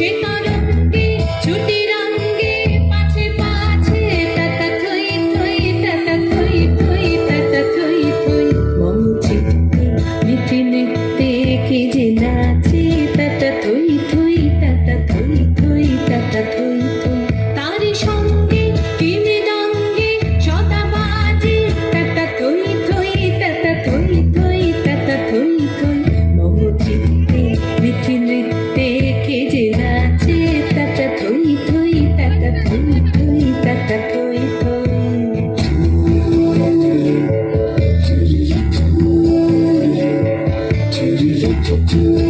Cheetah to.